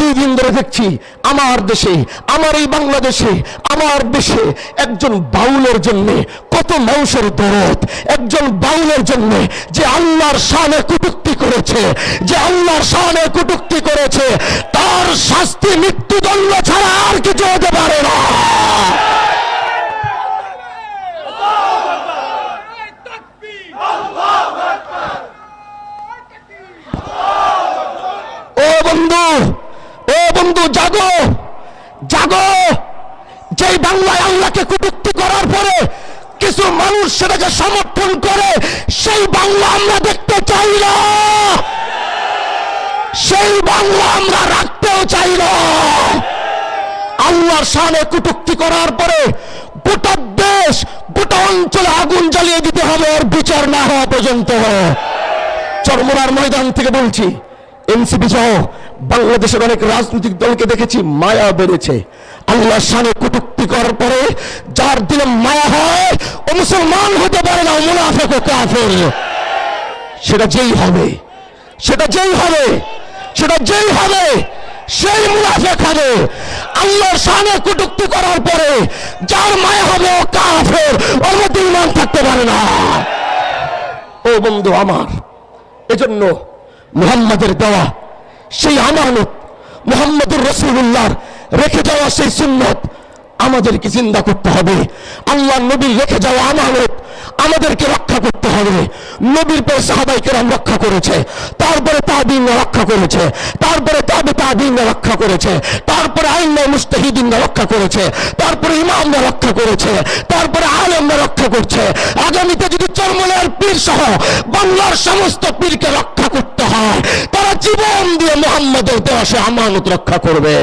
দুই দিন ধরে দেখছি আমার দেশে, আমার এই বাংলাদেশে, আমার দেশে একজন বাউলের জন্য কত মানুষের দরদ, একজন বাউলের জন্য যে আল্লাহর শানে কুটুক্তি করেছে, যে আল্লাহর শানে কুটুক্তি করেছে, তার শাস্তি মৃত্যুদণ্ড ছাড়া আর কিছু হতে পারে না। বন্ধু বন্ধু, জাগো! জাগো! যেই বাংলায় আল্লাহকে কুটুক্তি করার পরে কিছু মানুষ সেটাকে সমর্থন করে, সেই বাংলা আমরা দেখতে চাই না! সেই বাংলা আমরা রাখতেও চাই না! আল্লাহর সামনে কুটুক্তি করার পরে গোটা দেশ, গোটা অঞ্চলে আগুন জ্বালিয়ে দিতে হবে ওর বিচার না হওয়া পর্যন্ত চরমোনার ময়দান থেকে বলছি এনসিপি সহ বাংলাদেশের অনেক রাজনৈতিক দলকে দেখেছি, মায়া বেড়েছে। আল্লাহ সামনে কুটুক্তি করার পরে যার দিলে মায়া হয়, ও মুসলমান হতে পারে না মুনাফেক, ও কাফের। সেটা যেই হবে, সেটা যেই হবে, সেটা যেই হবে, সেই মুনাফেক হবে। আল্লাহর সামনে কুটুক্তি করার পরে যার মায়া হবে, ও কাফের ওর মধ্যে ইমান থাকতে পারে না। ও বন্ধু আমার, এজন্য মুহাম্মাদের দেওয়া সেই আমানত মুহাম্মদুর রসুল্লাহর রেখে যাওয়া সেই সুন্নত আমাদেরকে চিন্তা করতে হবে। আল্লাহ নবীর রেখে যাওয়া আমানত আমাদেরকে রক্ষা করতে হবে। নবীর পর সাহাবাইকে রক্ষা করেছে। তারপরে তাদিন রক্ষা করেছে। তারপরে তাবে তাদিন রক্ষা করেছে। তারপরে আইন মুস্তাহিদিন রক্ষা করেছে। তারপরে ইমামরা রক্ষা করেছে। তারপরে আলমরা রক্ষা করছে। আগামীতে যদি চরমলার পীর সহ বাংলার সমস্ত পীরকে রক্ষা করতে হয়, তারা জীবন দিয়ে মোহাম্মদের দেওয়া সে আমানত রক্ষা করবে।